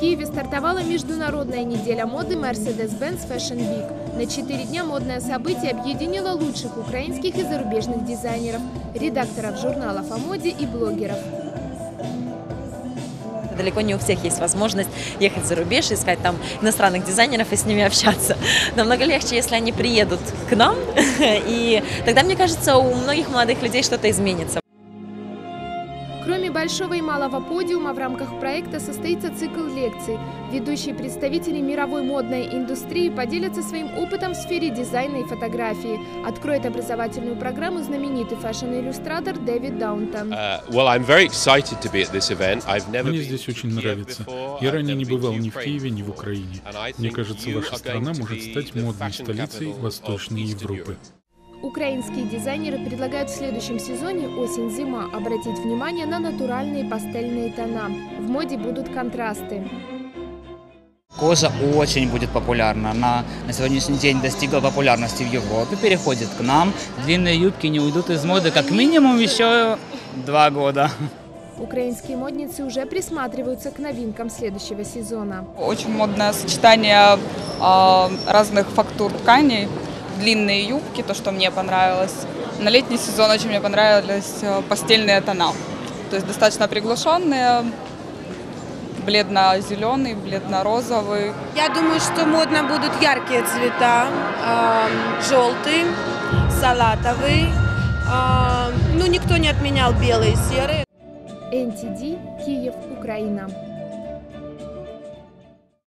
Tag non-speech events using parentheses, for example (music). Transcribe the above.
Киеве стартовала международная неделя моды Mercedes-Benz Fashion Week. На четыре дня модное событие объединило лучших украинских и зарубежных дизайнеров, редакторов журналов о моде и блогеров. Далеко не у всех есть возможность ехать за рубеж, искать там иностранных дизайнеров и с ними общаться. Намного легче, если они приедут к нам, (laughs) и тогда, мне кажется, у многих молодых людей что-то изменится. Кроме большого и малого подиума, в рамках проекта состоится цикл лекций. Ведущие представители мировой модной индустрии поделятся своим опытом в сфере дизайна и фотографии. Откроет образовательную программу знаменитый фэшн-иллюстратор Дэвид Даунтон. Uh, Мне здесь очень нравится. Я ранее не бывал ни в. Киеве, ни в Украине. Мне кажется, ваша страна может стать модной столицей Восточной Европы. Украинские дизайнеры предлагают в следующем сезоне осень-зима обратить внимание на натуральные пастельные тона. В моде будут контрасты. Кожа очень будет популярна. Она на сегодняшний день достигла популярности в Европе, переходит к нам. Длинные юбки не уйдут из моды как минимум еще два года. Украинские модницы уже присматриваются к новинкам следующего сезона. Очень модное сочетание а, разных фактур тканей, длинные юбки, то, что мне понравилось. На летний сезон очень мне понравились э, постельные тона. То есть достаточно приглушенные, бледно-зеленый, бледно-розовый. Я думаю, что модно будут яркие цвета, эм, желтый, салатовый. Эм, ну, никто не отменял белый и серый. NTD, Киев, Украина.